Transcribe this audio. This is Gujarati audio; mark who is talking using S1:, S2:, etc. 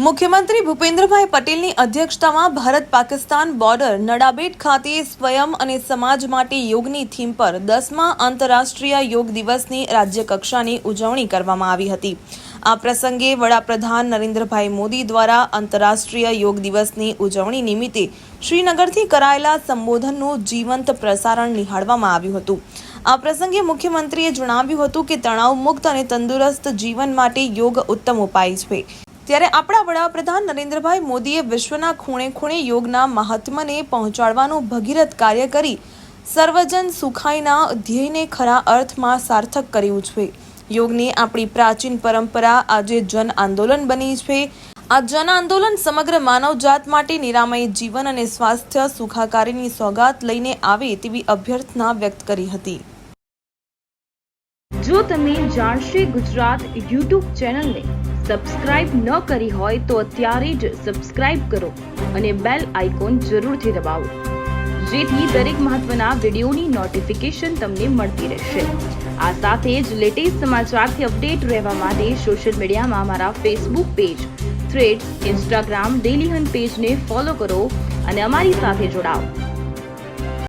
S1: મુખ્યમંત્રી ભૂપેન્દ્રભાઈ પટેલની અધ્યક્ષતામાં ભારત પાકિસ્તાન બોર્ડર નડાબેટ ખાતે સ્વયં અને સમાજ માટે યોગની થીમ પર દસમા આંતરરાષ્ટ્રીય યોગ દિવસની રાજ્યકક્ષાની ઉજવણી કરવામાં આવી હતી. આ પ્રસંગે વડાપ્રધાન નરેન્દ્રભાઈ મોદી દ્વારા આંતરરાષ્ટ્રીય યોગ દિવસની ઉજવણી નિમિત્તે શ્રીનગરથી કરાયેલા સંબોધનનું જીવંત પ્રસારણ નિહાળવામાં આવ્યું હતું. આ પ્રસંગે મુખ્યમંત્રીએ જણાવ્યું હતું કે તણાવ મુક્ત અને તંદુરસ્ત જીવન માટે યોગ ઉત્તમ ઉપાય છે. ત્યારે આપણા વડાપ્રધાન નરેન્દ્રભાઈ મોદીએ વિશ્વના ખૂણે ખૂણે યોગના મહાત્મને પહોંચાડવાનું ભગીરથ કાર્ય કરી સર્વજન સુખાઈના ધ્યેયને ખરા અર્થમાં સાર્થક કર્યું છે. યોગની આપણી પ્રાચીન પરંપરા આજે જન આંદોલન બની છે. આ જન આંદોલન સમગ્ર માનવજાત માટે નિરામય જીવન અને સ્વાસ્થ્ય સુખાકારીની સોગાત લઈને આવે તેવી અભ્યર્થના વ્યક્ત કરી હતી.
S2: જો તમે જાણશે ગુજરાત યુટ્યુબ ચેનલને સબસ્ક્રાઇબ ન કરી હોય તો અત્યારે જ સબસ્ક્રાઇબ કરો અને બેલ આઇકોન જરૂરથી દબાવો, જેથી દરેક મહત્વના વિડીયોની નોટિફિકેશન તમને મળતી રહેશે. આ સાથે જ લેટેસ્ટ સમાચારથી અપડેટ રહેવા માટે સોશિયલ મીડિયામાં અમારા Facebook page thread Instagram daily hunt પેજને ફોલો કરો અને અમારી સાથે જોડાઓ.